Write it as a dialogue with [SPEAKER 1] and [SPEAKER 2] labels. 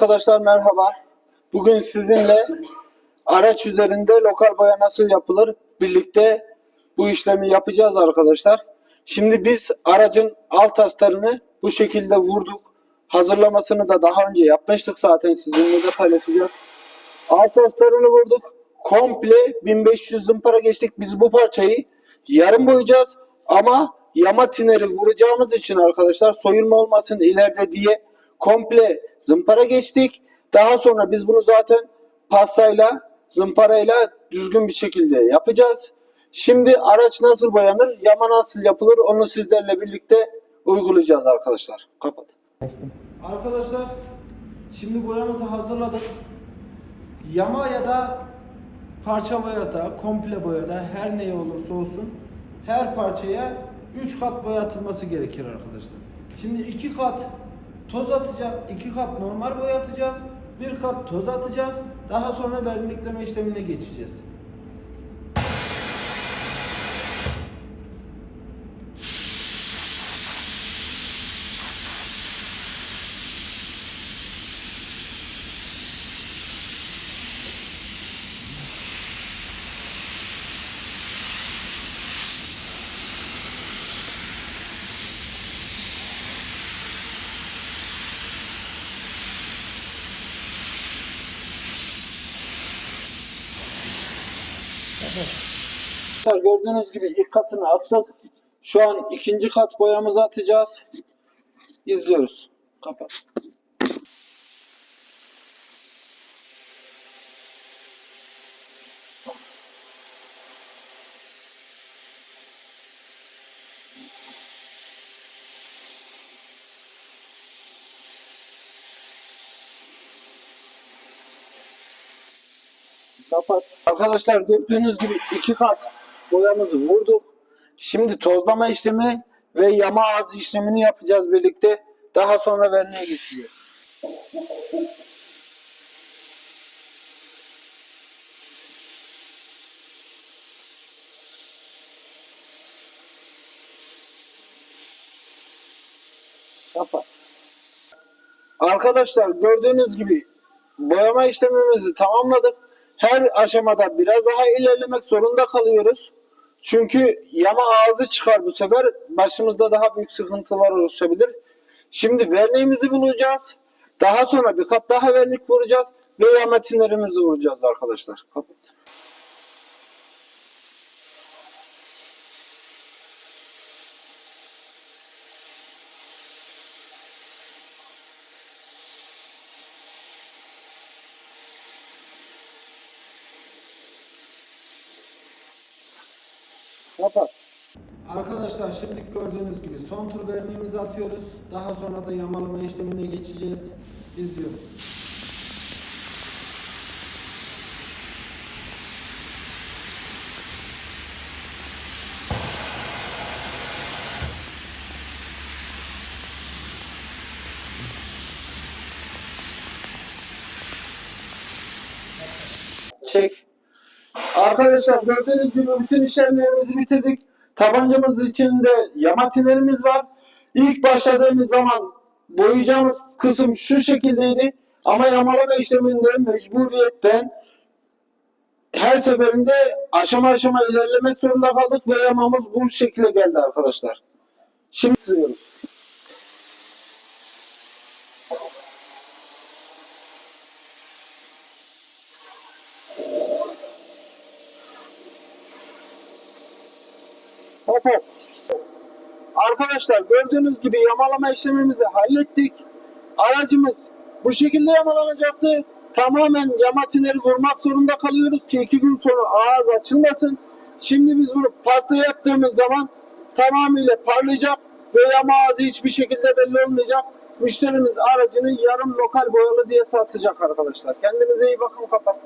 [SPEAKER 1] Arkadaşlar merhaba. Bugün sizinle araç üzerinde lokal boya nasıl yapılır birlikte bu işlemi yapacağız arkadaşlar. Şimdi biz aracın alt astarını bu şekilde vurduk. Hazırlamasını da daha önce yapmıştık zaten sizinle de paylaşacağız. Alt astarını vurduk. Komple 1500 zımpara geçtik. Biz bu parçayı yarım boyayacağız ama yama tineri vuracağımız için arkadaşlar soyulma olmasın ileride diye komple zımpara geçtik. Daha sonra biz bunu zaten pastayla zımparayla düzgün bir şekilde yapacağız. Şimdi araç nasıl boyanır, yama nasıl yapılır onu sizlerle birlikte uygulayacağız arkadaşlar. Kapat. Arkadaşlar şimdi boyamızı hazırladık. Yama ya da parça boyada, komple boyada her neye olursa olsun her parçaya 3 kat boya atılması gerekir arkadaşlar. Şimdi 2 kat toz atacağız, 2 kat normal boya atacağız, 1 kat toz atacağız. Daha sonra vernikleme işlemine geçeceğiz. Gördüğünüz gibi ilk katını attık. Şu an ikinci kat boyamızı atacağız. İzliyoruz. Kapat. Kapat. Arkadaşlar gördüğünüz gibi iki kat boyamızı vurduk. Şimdi tozlama işlemi ve yama ağzı işlemini yapacağız birlikte. Daha sonra verniğe geçeceğiz. Kapat. Arkadaşlar gördüğünüz gibi boyama işlemimizi tamamladık. Her aşamada biraz daha ilerlemek zorunda kalıyoruz. Çünkü yama ağzı çıkar bu sefer. Başımızda daha büyük sıkıntılar oluşabilir. Şimdi verniğimizi bulacağız. Daha sonra bir kat daha vernik vuracağız. Ve yama tinlerimizi vuracağız arkadaşlar. Kapat. Arkadaşlar şimdi gördüğünüz gibi son tur verniğimizi atıyoruz. Daha sonra da yamalama işlemine geçeceğiz. İzliyoruz. Çek. Arkadaşlar gördüğünüz gibi bütün işlemlerimizi bitirdik. Tabancamız içinde yamatinlerimiz var. İlk başladığımız zaman boyayacağımız kısım şu şekildeydi. Ama yamalama işleminde mecburiyetten her seferinde aşama aşama ilerlemek zorunda kaldık ve yamamız bu şekilde geldi arkadaşlar. Şimdi sürüyoruz. Evet. Arkadaşlar gördüğünüz gibi yamalama işlemimizi hallettik. Aracımız bu şekilde yamalanacaktı. Tamamen yamatineri vurmak zorunda kalıyoruz ki iki gün sonra ağız açılmasın. Şimdi biz bunu pasta yaptığımız zaman tamamıyla parlayacak ve yama ağzı hiçbir şekilde belli olmayacak. Müşterimiz aracını yarım lokal boyalı diye satacak arkadaşlar. Kendinize iyi bakın kapat.